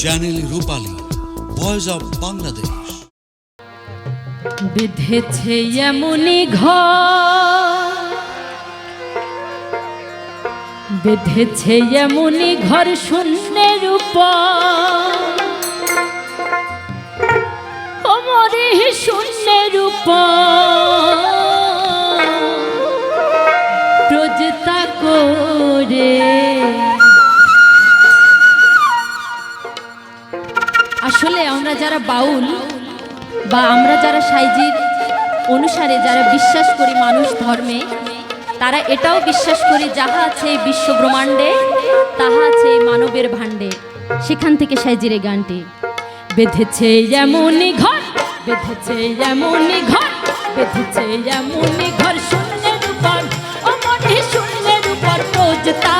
Channel Rupali voice of Bangladesh বিধেছে এমনি ঘর। বেঁধেছে এমনি ঘর শূন্যের উপর। ও মরে শূন্যের উপর। যারা বাউল বা আমরা যারা সাইজির অনুসারে যারা বিশ্বাস করি মানুষ ধর্মে, তারা এটাও বিশ্বাস করি যাহা আছে এই বিশ্বব্রহ্মাণ্ডে তাহা আছে এই মানবের ভাণ্ডে। সেখান থেকে সাইজির এই গানটি। বেঁধেছে এমনই ঘর, বেঁধেছে এমনই ঘর, বেঁধেছে এমনই ঘর, শূন্যের উপর শূন্যের উপর তা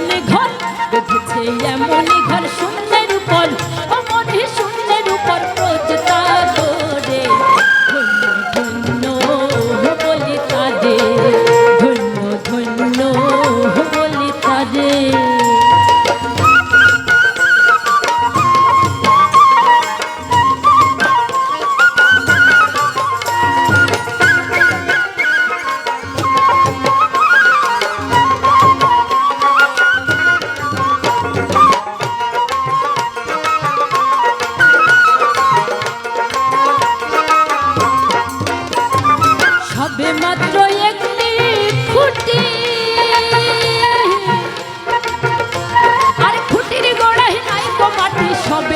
এমন ঘর বেঁধেছে এমন ঘর 啊！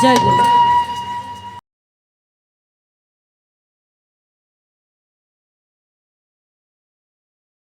下一个.